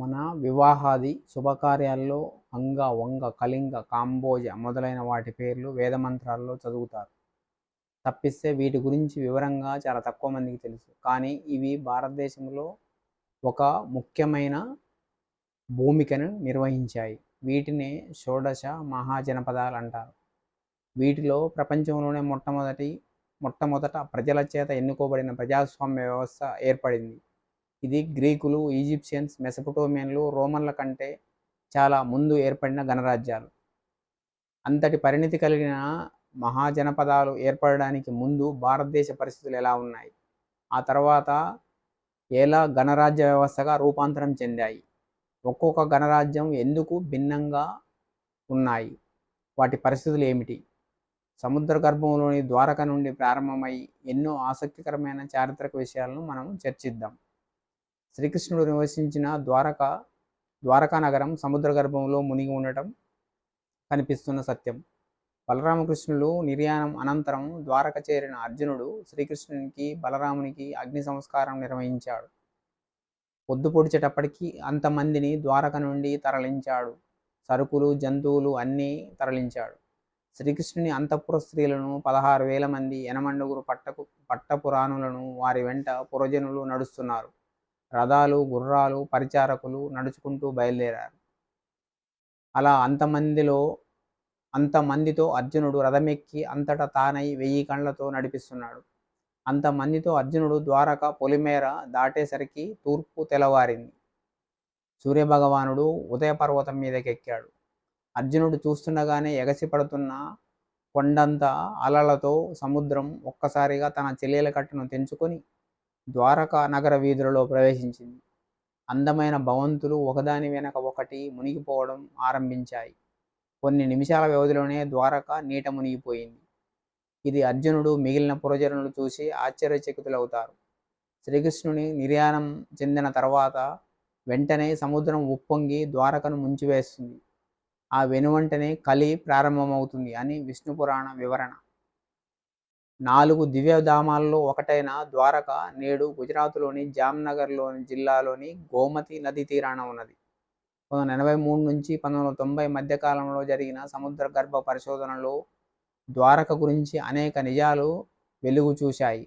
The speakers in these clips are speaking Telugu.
మన వివాహాది శుభకార్యాల్లో అంగ వంగ కళింగ కాంబోజ మొదలైన వాటి పేర్లు వేదమంత్రాల్లో చదువుతారు. తప్పిస్తే వీటి గురించి వివరంగా చాలా తక్కువ మందికి తెలుసు. కానీ ఇవి భారతదేశంలో ఒక ముఖ్యమైన భూమికను నిర్వహించాయి. వీటినే షోడశ మహాజనపదాలు అంటారు. వీటిలో ప్రపంచంలోనే మొట్టమొదటి మొట్టమొదట ప్రజల చేత ఎన్నుకోబడిన ప్రజాస్వామ్య వ్యవస్థ ఏర్పడింది. ఇది గ్రీకులు ఈజిప్షియన్స్ మెసపటోమియన్లు రోమన్ల కంటే చాలా ముందు ఏర్పడిన గణరాజ్యాలు. అంతటి పరిణితి కలిగిన మహాజనపదాలు ఏర్పడడానికి ముందు భారతదేశ పరిస్థితులు ఎలా ఉన్నాయి? ఆ తర్వాత ఎలా గణరాజ్య వ్యవస్థగా రూపాంతరం చెందాయి? ఒక్కొక్క గణరాజ్యం ఎందుకు భిన్నంగా ఉన్నాయి? వాటి పరిస్థితులు ఏమిటి? సముద్ర గర్భంలోని ద్వారక నుండి ప్రారంభమై ఎన్నో ఆసక్తికరమైన చారిత్రక విషయాలను మనం చర్చిద్దాం. శ్రీకృష్ణుడు నివసించిన ద్వారక ద్వారకా నగరం సముద్ర గర్భంలో మునిగి ఉండటం కనిపిస్తున్న సత్యం. బలరామకృష్ణులు నిర్యాణం అనంతరం ద్వారక చేరిన అర్జునుడు శ్రీకృష్ణునికి బలరామునికి అగ్ని సంస్కారం నిర్వహించాడు. పొద్దు పొడిచేటప్పటికి అంతమందిని ద్వారక నుండి తరలించాడు. సరుకులు జంతువులు అన్నీ తరలించాడు. శ్రీకృష్ణుని అంతఃపుర స్త్రీలను పదహారు వేల మంది యనమండుగురు పట్టకు పట్టపురాణులను వారి వెంట పురజనులు నడుస్తున్నారు. రథాలు గుర్రాలు పరిచారకులు నడుచుకుంటూ బయలుదేరారు. అలా అంతమందిలో అంతమందితో అర్జునుడు రథమెక్కి అంతటా తానై వెయ్యి కళ్ళతో నడిపిస్తున్నాడు. అంతమందితో అర్జునుడు ద్వారక పొలిమేర దాటేసరికి తూర్పు తెలవారింది సూర్యభగవానుడు ఉదయ పర్వతం మీదకెక్కాడు. అర్జునుడు చూస్తుండగానే ఎగసిపడుతున్న కొండంత అలలతో సముద్రం ఒక్కసారిగా తన చెల్లెల కట్టును తెంచుకొని ద్వారకా నగర వీధులలో ప్రవేశించింది. అందమైన భవంతులు ఒకదాని వెనక ఒకటి మునిగిపోవడం ఆరంభించాయి. కొన్ని నిమిషాల వ్యవధిలోనే ద్వారక నీట మునిగిపోయింది. ఇది అర్జునుడు మిగిలిన పురజనులు చూసి ఆశ్చర్యచకితులవుతారు. శ్రీకృష్ణుని నిర్యాణం చెందిన తర్వాత వెంటనే సముద్రం ఉప్పొంగి ద్వారకను ముంచివేస్తుంది. ఆ వెనువంటనే కలి ప్రారంభమవుతుంది అని విష్ణు పురాణ వివరణ. నాలుగు దివ్యధామాల్లో ఒకటైన ద్వారక నేడు గుజరాత్లోని జామ్నగర్లోని జిల్లాలోని గోమతి నది తీరాన ఉన్నది. పంతొమ్మిది ఎనభై మూడు నుంచి పంతొమ్మిది వందల తొంభై మధ్యకాలంలో జరిగిన సముద్ర గర్భ పరిశోధనలో ద్వారక గురించి అనేక నిజాలు వెలుగు చూశాయి.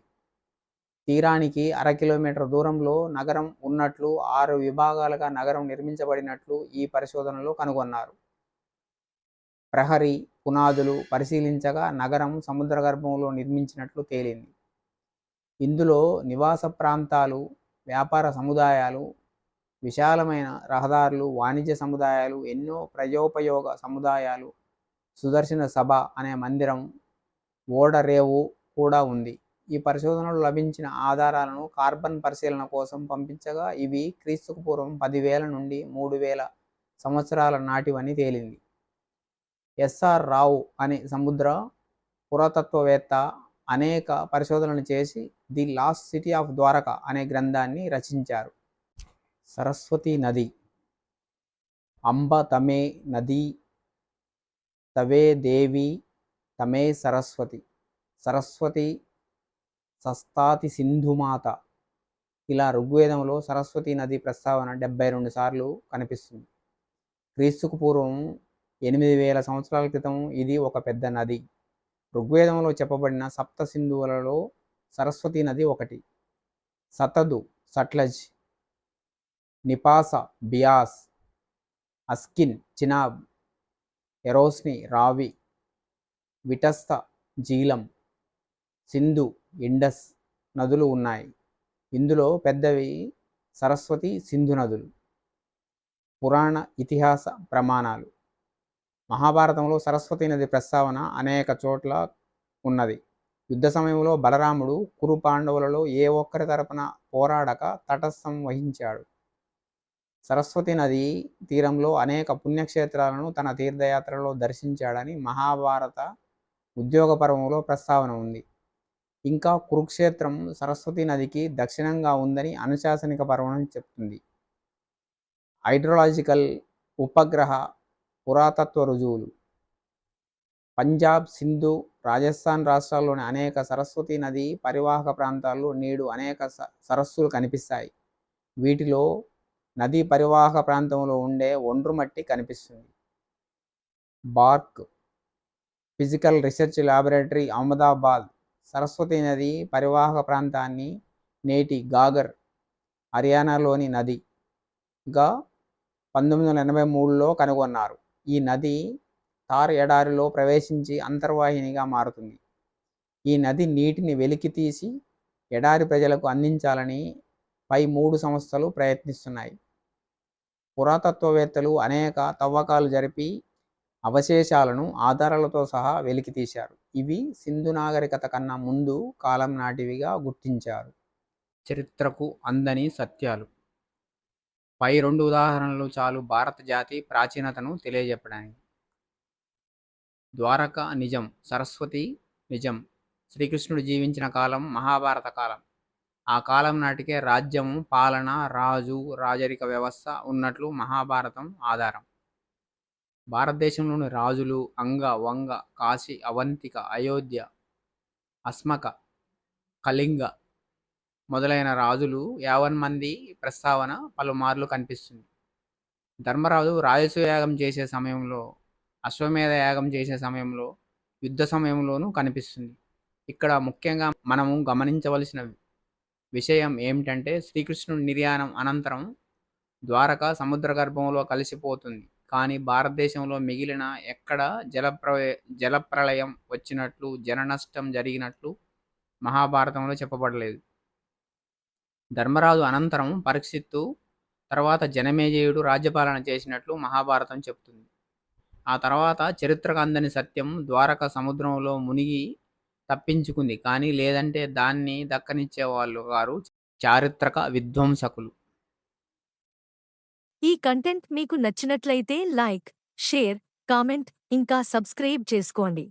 తీరానికి అర కిలోమీటర్ దూరంలో నగరం ఉన్నట్లు ఆరు విభాగాలుగా నగరం నిర్మించబడినట్లు ఈ పరిశోధనలో కనుగొన్నారు. ప్రహరీ పునాదులు పరిశీలించగా నగరం సముద్ర గర్భంలో నిర్మించినట్లు తేలింది. ఇందులో నివాస ప్రాంతాలు వ్యాపార సముదాయాలు విశాలమైన రహదారులు వాణిజ్య సముదాయాలు ఎన్నో ప్రజోపయోగ సముదాయాలు సుదర్శన సభ అనే మందిరం ఓడరేవు కూడా ఉంది. ఈ పరిశోధనలో లభించిన ఆధారాలను కార్బన్ పరిశీలన కోసం పంపించగా ఇవి క్రీస్తుకు పూర్వం పదివేల నుండి మూడు వేల సంవత్సరాల నాటివని తేలింది. ఎస్ఆర్ రావు అనే సముద్ర పురాతత్వవేత్త అనేక పరిశోధనలు చేసి the lost city of Dwarka అనే గ్రంథాన్ని రచించారు. సరస్వతి నది అంబ తమే నది తవే దేవి తమే సరస్వతి సరస్వతి సస్తాతి సింధుమాత ఇలా ఋగ్వేదంలో సరస్వతి నది ప్రస్తావన డెబ్బై రెండు సార్లు కనిపిస్తుంది. క్రీస్తుకు పూర్వం ఎనిమిది వేల సంవత్సరాల క్రితం ఇది ఒక పెద్ద నది. ఋగ్వేదంలో చెప్పబడిన సప్త సింధువులలో సరస్వతి నది ఒకటి. సతదు సట్లజ్ నిపాస బియాస్ అస్కిన్ చినాబ్ ఎరోస్ని రావి విటస్త జీలం సింధు ఇండస్ నదులు ఉన్నాయి. ఇందులో పెద్దవి సరస్వతి సింధు నదులు. పురాణ ఇతిహాస ప్రమాణాలు. మహాభారతంలో సరస్వతి నది ప్రస్తావన అనేక చోట్ల ఉన్నది. యుద్ధ సమయంలో బలరాముడు కురు పాండవులలో ఏ ఒక్కరి తరపున పోరాడక తటస్థం వహించాడు. సరస్వతి నది తీరంలో అనేక పుణ్యక్షేత్రాలను తన తీర్థయాత్రలో దర్శించాడని మహాభారత ఉద్యోగ పర్వంలో ప్రస్తావన ఉంది. ఇంకా కురుక్షేత్రం సరస్వతి నదికి దక్షిణంగా ఉందని అనుశాసనిక పర్వణం చెప్తుంది. హైడ్రలాజికల్ ఉపగ్రహ పురాతత్వ రుజువులు. పంజాబ్ సింధు రాజస్థాన్ రాష్ట్రాల్లోని అనేక సరస్వతి నది పరివాహక ప్రాంతాల్లో నేడు అనేక సరస్సులు కనిపిస్తాయి. వీటిలో నదీ పరివాహక ప్రాంతంలో ఉండే ఒండ్రు మట్టి కనిపిస్తుంది. BARC physical research laboratory Ahmedabad Saraswati నది పరివాహక ప్రాంతాన్ని నేటి గాగర్ హర్యానాలోని నదిగా పంతొమ్మిది వందల ఎనభై మూడులో కనుగొన్నారు. ఈ నది తార్ ఎడారిలో ప్రవేశించి అంతర్వాహినిగా మారుతుంది. ఈ నది నీటిని వెలికితీసి ఎడారి ప్రజలకు అందించాలని పై మూడు సంస్థలు ప్రయత్నిస్తున్నాయి. పురాతత్వవేత్తలు అనేక తవ్వకాలు జరిపి అవశేషాలను ఆధారాలతో సహా వెలికితీశారు ఇవి సింధు నాగరికత కన్నా ముందు కాలం నాటివిగా గుర్తించారు. చరిత్రకు అందని సత్యాలు. పై రెండు ఉదాహరణలు చాలు భారత జాతి ప్రాచీనతను తెలియజెప్పడానికి. ద్వారక నిజం సరస్వతి నిజం శ్రీకృష్ణుడు జీవించిన కాలం మహాభారత కాలం. ఆ కాలం నాటికే రాజ్యము పాలన రాజు రాజరిక వ్యవస్థ ఉన్నట్లు మహాభారతం ఆధారం. భారతదేశంలోని రాజులు అంగ వంగ కాశీ అవంతిక అయోధ్య అస్మక కళింగ మొదలైన రాజులు యావన్ మంది ప్రస్తావన పలుమార్లు కనిపిస్తుంది. ధర్మరాజు రాజసు యాగం చేసే సమయంలో అశ్వమేధ యాగం చేసే సమయంలో యుద్ధ సమయంలోనూ కనిపిస్తుంది. ఇక్కడ ముఖ్యంగా మనము గమనించవలసిన విషయం ఏమిటంటే శ్రీకృష్ణుడి నిర్యాణం అనంతరం ద్వారక సముద్ర గర్భంలో కలిసిపోతుంది. కానీ భారతదేశంలో మిగిలిన ఎక్కడ జలప్ర జలప్రళయం వచ్చినట్లు జన నష్టం జరిగినట్లు మహాభారతంలో చెప్పబడలేదు. ధర్మరాజు అనంతరం పరీక్షిత్తు తర్వాత జనమేజయుడు రాజ్యపాలన చేసినట్లు మహాభారతం చెబుతుంది ఆ తర్వాత చరిత్రకు అందని సత్యం ద్వారక సముద్రంలో మునిగి తప్పించుకుంది. కానీ లేదంటే దాన్ని దక్కనిచ్చే వాళ్ళు గారు చారిత్రక విధ్వంసకులు. ఈ కంటెంట్ మీకు నచ్చినట్లయితే లైక్ షేర్ కామెంట్ ఇంకా సబ్స్క్రైబ్ చేసుకోండి.